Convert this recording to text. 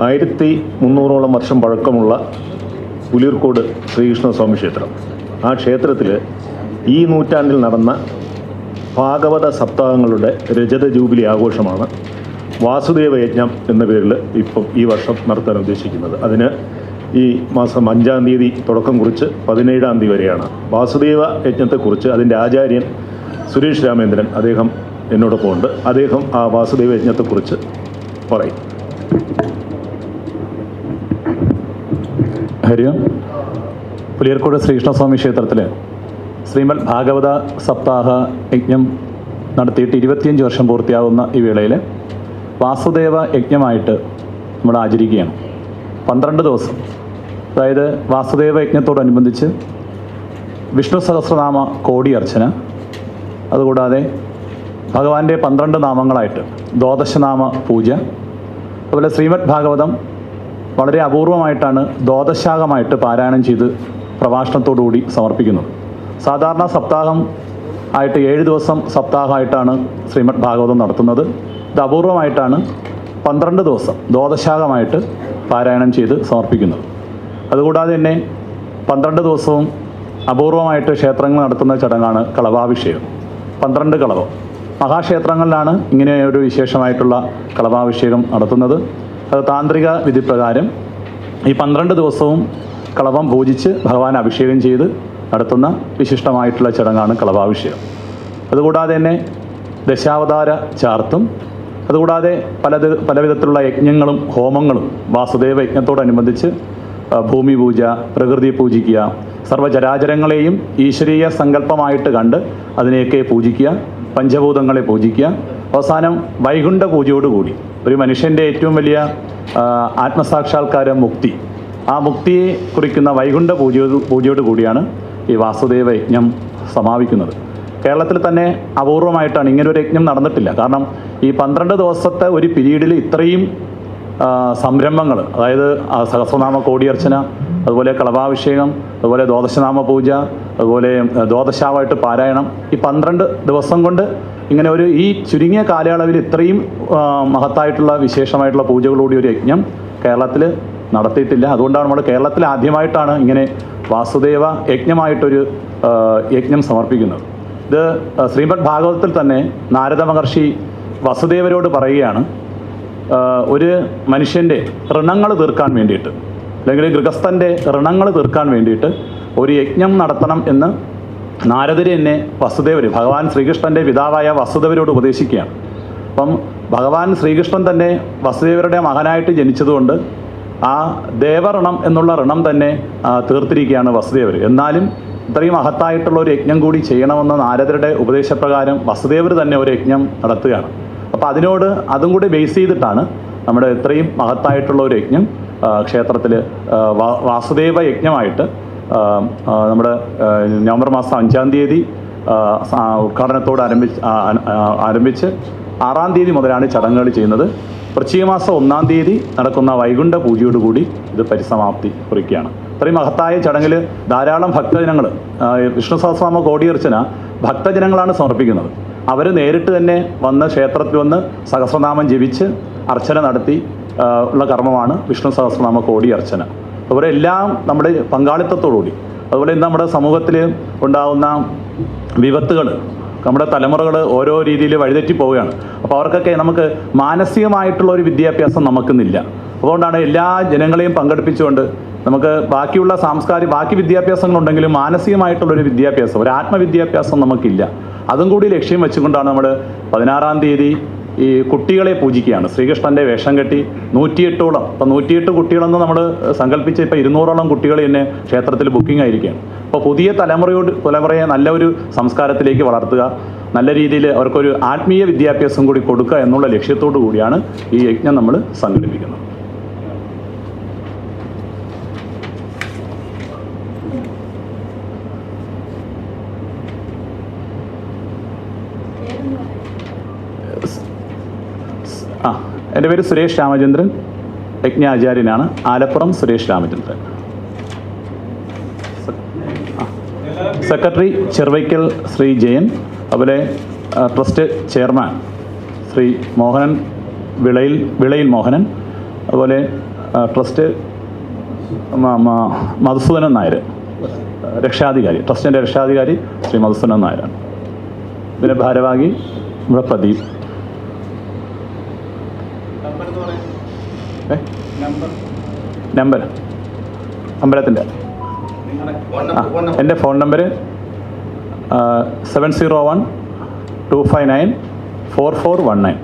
ആയിരത്തി മുന്നൂറോളം വർഷം പഴക്കമുള്ള പുലിയൂർക്കോട് ശ്രീകൃഷ്ണസ്വാമി ക്ഷേത്രം. ആ ക്ഷേത്രത്തിൽ ഈ നൂറ്റാണ്ടിൽ നടന്ന ഭാഗവത സപ്താഹങ്ങളുടെ രജത ജൂബിലി ആഘോഷമാണ് വാസുദേവ യജ്ഞം എന്ന പേരിൽ ഇപ്പം ഈ വർഷം നടത്താൻ ഉദ്ദേശിക്കുന്നത്. അതിന് ഈ മാസം അഞ്ചാം തീയതി തുടക്കം കുറിച്ച് പതിനേഴാം തീയതി വരെയാണ്. വാസുദേവ യജ്ഞത്തെക്കുറിച്ച് അതിന്റെ ആചാര്യൻ സുരേഷ് രാമേന്ദ്രൻ അദ്ദേഹം എന്നോടൊപ്പം ഉണ്ട്. അദ്ദേഹം ആ വാസുദേവ യജ്ഞത്തെക്കുറിച്ച് പറയും. ഹരിയം പുലിയർക്കോട് ശ്രീകൃഷ്ണസ്വാമി ക്ഷേത്രത്തിൽ ശ്രീമദ് ഭാഗവത സപ്താഹ യജ്ഞം നടത്തിയിട്ട് ഇരുപത്തിയഞ്ച് വർഷം പൂർത്തിയാവുന്ന ഈ വേളയിൽ വാസുദേവ യജ്ഞമായിട്ട് നമ്മൾ ആചരിക്കുകയാണ്. പന്ത്രണ്ട് ദിവസം. അതായത് വാസുദേവ യജ്ഞത്തോടനുബന്ധിച്ച് വിഷ്ണു സഹസ്രനാമ കോടി അർച്ചന. അതുകൂടാതെ ഭഗവാന്റെ പന്ത്രണ്ട് നാമങ്ങളായിട്ട് ദ്വാദശനാമ പൂജ. അതുപോലെ ശ്രീമദ് ഭാഗവതം വളരെ അപൂർവമായിട്ടാണ് ദ്വാദശാകമായിട്ട് പാരായണം ചെയ്ത് പ്രഭാഷണത്തോടുകൂടി സമർപ്പിക്കുന്നത്. സാധാരണ സപ്താഹം ആയിട്ട് ഏഴ് ദിവസം സപ്താഹമായിട്ടാണ് ശ്രീമദ് ഭാഗവതം നടത്തുന്നത്. ഇത് അപൂർവമായിട്ടാണ് പന്ത്രണ്ട് ദിവസം ദ്വാദശാഖമായിട്ട് പാരായണം ചെയ്ത് സമർപ്പിക്കുന്നത്. അതുകൂടാതെ തന്നെ പന്ത്രണ്ട് ദിവസവും അപൂർവമായിട്ട് ക്ഷേത്രങ്ങൾ നടത്തുന്ന ചടങ്ങാണ് കളഭാഭിഷേകം പന്ത്രണ്ട് കളവം. മഹാക്ഷേത്രങ്ങളിലാണ് ഇങ്ങനെ ഒരു വിശേഷമായിട്ടുള്ള കളഭാഭിഷേകം നടത്തുന്നത്. അത് താന്ത്രിക വിധിപ്രകാരം ഈ പന്ത്രണ്ട് ദിവസവും കളവം പൂജിച്ച് ഭഗവാൻ അഭിഷേകം ചെയ്ത് നടത്തുന്ന വിശിഷ്ടമായിട്ടുള്ള ചടങ്ങാണ് കളഭാഭിഷേകം അതുകൂടാതെ തന്നെ ദശാവതാര ചാർത്തും അതുകൂടാതെ പല പല വിധത്തിലുള്ള യജ്ഞങ്ങളും ഹോമങ്ങളും വാസുദേവ യജ്ഞത്തോടനുബന്ധിച്ച് ഭൂമി പൂജ പ്രകൃതി പൂജിക്കുക സർവചരാചരങ്ങളെയും ഈശ്വരീയ സങ്കല്പമായിട്ട് കണ്ട് അതിനെയൊക്കെ പൂജിക്കുക പഞ്ചഭൂതങ്ങളെ പൂജിക്കുക. അവസാനം വൈകുണ്ഠ പൂജയോടുകൂടി ഒരു മനുഷ്യന്റെ ഏറ്റവും വലിയ ആത്മസാക്ഷാത്കാരം മുക്തി. ആ മുക്തിയെ കുറിക്കുന്ന വൈകുണ്ഠ പൂജയോട് പൂജയോട് കൂടിയാണ് ഈ വാസുദേവ യജ്ഞം സമാപിക്കുന്നത്. കേരളത്തിൽ തന്നെ അപൂർവമായിട്ടാണ് ഇങ്ങനൊരു യജ്ഞം നടന്നിട്ടില്ല. കാരണം ഈ പന്ത്രണ്ട് ദിവസത്തെ ഒരു പിരീഡിൽ ഇത്രയും സംരംഭങ്ങൾ അതായത് സഹസ്രനാമ കോടിയർച്ചന അതുപോലെ കളഭാഭിഷേകം അതുപോലെ ദ്വാദശനാമ പൂജ അതുപോലെ ദ്വാദശാവായിട്ട് പാരായണം ഈ പന്ത്രണ്ട് ദിവസം കൊണ്ട് ഇങ്ങനെ ഒരു ഈ ചുരുങ്ങിയ കാലയളവിൽ ഇത്രയും മഹത്തായിട്ടുള്ള വിശേഷമായിട്ടുള്ള പൂജകളോടി ഒരു യജ്ഞം കേരളത്തിൽ നടത്തിയിട്ടില്ല. അതുകൊണ്ടാണ് നമ്മൾ കേരളത്തിൽ ആദ്യമായിട്ടാണ് ഇങ്ങനെ വാസുദേവ യജ്ഞമായിട്ടൊരു യജ്ഞം സമർപ്പിക്കുന്നത്. ഇത് ശ്രീമദ് ഭാഗവതത്തിൽ തന്നെ നാരദ മഹർഷി വസുദേവരോട് പറയുകയാണ് ഒരു മനുഷ്യന്റെ ഋണങ്ങൾ തീർക്കാൻ വേണ്ടിയിട്ട് അല്ലെങ്കിൽ ഗൃഹസ്ഥന്റെ ഋണങ്ങൾ തീർക്കാൻ വേണ്ടിയിട്ട് ഒരു യജ്ഞം നടത്തണം എന്ന് നാരദര് എന്നെ വസുദേവർ ഭഗവാൻ ശ്രീകൃഷ്ണന്റെ പിതാവായ വസുദേവരോട് ഉപദേശിക്കുകയാണ്. അപ്പം ഭഗവാൻ ശ്രീകൃഷ്ണൻ തന്നെ വസുദേവരുടെ മകനായിട്ട് ജനിച്ചതുകൊണ്ട് ആ ദേവഋണം എന്നുള്ള ഋണം തന്നെ തീർത്തിരിക്കുകയാണ് വസുദേവർ എന്നാലും ഇത്രയും മഹത്തായിട്ടുള്ള ഒരു യജ്ഞം കൂടി ചെയ്യണമെന്ന നാരദരുടെ ഉപദേശപ്രകാരം വസുദേവർ തന്നെ ഒരു യജ്ഞം നടത്തുകയാണ്. അപ്പോൾ അതിനോട് അതും കൂടി ബേസ് ചെയ്തിട്ടാണ് നമ്മുടെ ഇത്രയും മഹത്തായിട്ടുള്ള ഒരു യജ്ഞം ക്ഷേത്രത്തിൽ വാസുദേവ യജ്ഞമായിട്ട് നമ്മുടെ നവംബർ മാസം അഞ്ചാം തീയതി ഉദ്ഘാടനത്തോട് ആരംഭിച്ച് ആരംഭിച്ച് ആറാം തീയതി മുതലാണ് ചടങ്ങുകൾ ചെയ്യുന്നത്. വൃശ്ചിക മാസം ഒന്നാം തീയതി നടക്കുന്ന വൈകുണ്ഠ പൂജയോടുകൂടി ഇത് പരിസമാപ്തി കുറിക്കുകയാണ്. ഇത്രയും മഹത്തായ ചടങ്ങിൽ ധാരാളം ഭക്തജനങ്ങൾ വിഷ്ണു സഹസ്രനാമ കോടിയർച്ചന ഭക്തജനങ്ങളാണ് സമർപ്പിക്കുന്നത്. അവർ നേരിട്ട് തന്നെ വന്ന് ക്ഷേത്രത്തിൽ വന്ന് സഹസ്രനാമം ജപിച്ച് അർച്ചന നടത്തി ഉള്ള കർമ്മമാണ് വിഷ്ണു സഹസ്രനാമ കോടി അർച്ചന എല്ലാം നമ്മുടെ പങ്കാളിത്തത്തോടുകൂടി. അതുപോലെ ഇന്ന് നമ്മുടെ സമൂഹത്തിൽ ഉണ്ടാകുന്ന വിപത്തുകൾ നമ്മുടെ തലമുറകൾ ഓരോ രീതിയിൽ വഴിതെറ്റി പോവുകയാണ്. അപ്പോൾ അവർക്കൊക്കെ നമുക്ക് മാനസികമായിട്ടുള്ള ഒരു വിദ്യാഭ്യാസം നമുക്കിന്നില്ല. അതുകൊണ്ടാണ് എല്ലാ ജനങ്ങളെയും പങ്കെടുപ്പിച്ചുകൊണ്ട് നമുക്ക് ബാക്കിയുള്ള സാംസ്കാരിക ബാക്കി വിദ്യാഭ്യാസങ്ങളുണ്ടെങ്കിലും മാനസികമായിട്ടുള്ളൊരു വിദ്യാഭ്യാസം ഒരു ആത്മവിദ്യാഭ്യാസം നമുക്കില്ല. അതും കൂടി ലക്ഷ്യം വെച്ചുകൊണ്ടാണ് നമ്മൾ പതിനാറാം തീയതി ഈ കുട്ടികളെ പൂജിക്കുകയാണ്. ശ്രീകൃഷ്ണന്റെ വേഷം കെട്ടി നൂറ്റിയെട്ടോളം ഇപ്പം നൂറ്റിയെട്ട് കുട്ടികളെന്ന് നമ്മൾ സങ്കല്പിച്ച് ഇപ്പോൾ ഇരുന്നൂറോളം കുട്ടികൾ തന്നെ ക്ഷേത്രത്തിൽ ബുക്കിംഗ് ആയിരിക്കുകയാണ്. അപ്പോൾ പുതിയ തലമുറയോട് തലമുറയെ നല്ല ഒരു സംസ്കാരത്തിലേക്ക് വളർത്തുക നല്ല രീതിയിൽ അവർക്കൊരു ആത്മീയ വിദ്യാഭ്യാസം കൂടി കൊടുക്കുക എന്നുള്ള ലക്ഷ്യത്തോടു കൂടിയാണ് ഈ യജ്ഞം നമ്മൾ സംഘടിപ്പിക്കുന്നത് ആ എന്റെ പേര് സുരേഷ് രാമചന്ദ്രൻ. യജ്ഞാചാര്യനാണ്. ആലപ്പുറം സുരേഷ് രാമചന്ദ്രൻ. സെക്രട്ടറി ചെറുവയ്ക്കൽ ശ്രീ ജയൻ. അതുപോലെ ട്രസ്റ്റ് ചെയർമാൻ ശ്രീ മോഹനൻ വിളയിൽ വിളയിൽ മോഹനൻ. അതുപോലെ ട്രസ്റ്റ് മധുസൂദനൻ നായർ. രക്ഷാധികാരി ട്രസ്റ്റിന്റെ രക്ഷാധികാരി ശ്രീ മധുസൂദനൻ നായരാണ്. പിന്നെ ഭാരവാഹി ഇവിടെ പ്രദീപ്? നമ്പർ അമ്പലത്തിന്റെ. ആ എന്റെ phone number seven zero one two five nine four four one nine